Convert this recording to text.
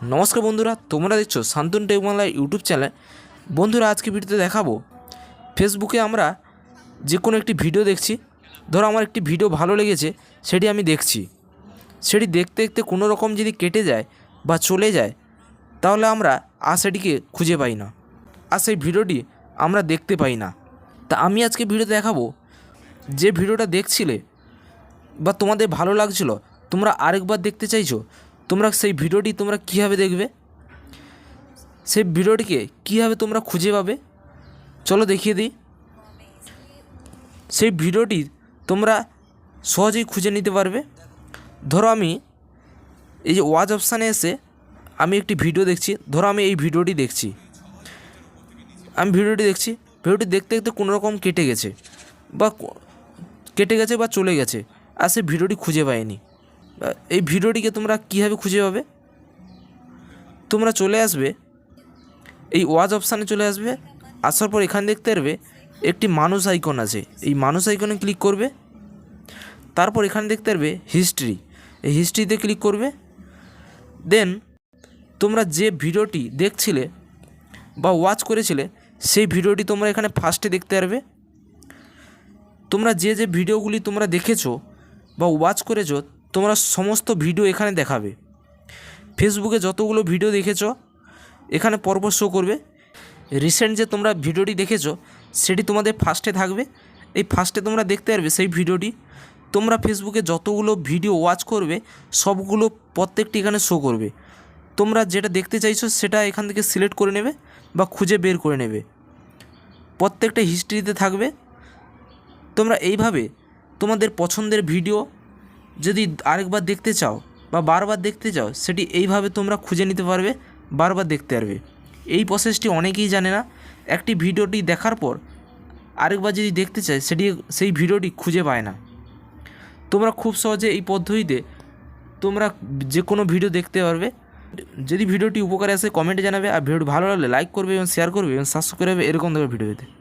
নমস্কার বন্ধুরা, তোমরা দেখছ Shantan tech Bangla YouTube channel. বন্ধুরা, আজকে ভিডিওতে দেখাবো ফেসবুকে আমরা যে কোনো একটি ভিডিও দেখছি, ধরো আমার একটি ভিডিও ভালো লেগেছে, সেটি আমি দেখছি। সেটি দেখতে দেখতে কোনো রকম যদি কেটে যায় বা চলে যায়, তাহলে আমরা আর সেটিকে খুঁজে পাই না, আর সেই ভিডিওটি আমরা দেখতে পাই না। তা আমি আজকে ভিডিওতে দেখাবো, যে ভিডিওটা দেখছিলে বা তোমাদের ভালো লাগছিল, তোমরা আরেকবার দেখতে চাইছো তোমরা সেই ভিডিওটি তোমরা কীভাবে দেখবে? সেই ভিডিওটিকে কীভাবে তোমরা খুঁজে পাবে? চলো দেখিয়ে দিই। সেই ভিডিওটি তোমরা সহজেই খুঁজে নিতে পারবে। ধরো আমি এই যে ওয়াজ অপশানে এসে আমি একটি ভিডিও দেখছি। ধরো আমি এই ভিডিওটি দেখছি। আমি ভিডিওটি দেখছি। ভিডিওটি দেখতে দেখতে কোনো রকম কেটে গেছে বা কেটে গেছে বা চলে গেছে। আর সেই ভিডিওটি খুঁজে আহ, এই ভিডিওটিকে তোমরা কীভাবে খুঁজে পাবে? তোমরা চলে আসবে, এই ওয়াচ অপশানে চলে আসবে, আসার পর এখানে দেখতে পারবে একটি মানুষ আইকন আছে। এই মানুষ আইকনে ক্লিক করবে, তারপর এখানে দেখতে পারবে হিস্ট্রি এই হিস্ট্রিতে ক্লিক করবে দেন তোমরা যে ভিডিওটি দেখছিলে বা ওয়াচ করেছিলে, সেই ভিডিওটি তোমরা এখানে ফার্স্টে দেখতে পারবে। তোমরা যে যে ভিডিওগুলি তোমরা দেখেছ বা ওয়াচ করেছ তোমরা সমস্ত ভিডিও এখানে দেখাবে। ফেসবুকে যতগুলো ভিডিও দেখেছ, এখানে পরপর শো করবে। রিসেন্ট যে তোমরা ভিডিওটি দেখেছ, সেটি তোমাদের ফার্স্টে থাকবে। এই ফার্স্টে তোমরা দেখতে পারবে সেই ভিডিওটি। তোমরা ফেসবুকে যতগুলো ভিডিও ওয়াচ করবে, সবগুলো প্রত্যেকটি এখানে শো করবে। তোমরা যেটা দেখতে চাইছো, সেটা এখান থেকে সিলেক্ট করে নেবে বা খুঁজে বের করে নেবে। প্রত্যেকটা হিস্ট্রিতে থাকবে। তোমরা এইভাবে তোমাদের পছন্দের ভিডিও যদি আরেকবার দেখতে চাও বা বারবার দেখতে চাও, সেটি এইভাবে তোমরা খুঁজে নিতে পারবে, বারবার দেখতে পারবে। এই প্রসেসটি অনেকেই জানে না। একটি ভিডিওটি দেখার পর আরেকবার যদি দেখতে চায়, সেটি, সেই ভিডিওটি খুঁজে পায় না। তোমরা খুব সহজে এই পদ্ধতিতে তোমরা যে কোনো ভিডিও দেখতে পারবে। যদি ভিডিওটি উপকারে আসে কমেন্টে জানাবে। আর ভিডিওটি ভালো লাগলে লাইক করবে এবং শেয়ার করবে এবং সাবস্ক্রাইব এরকম ধরনের ভিডিও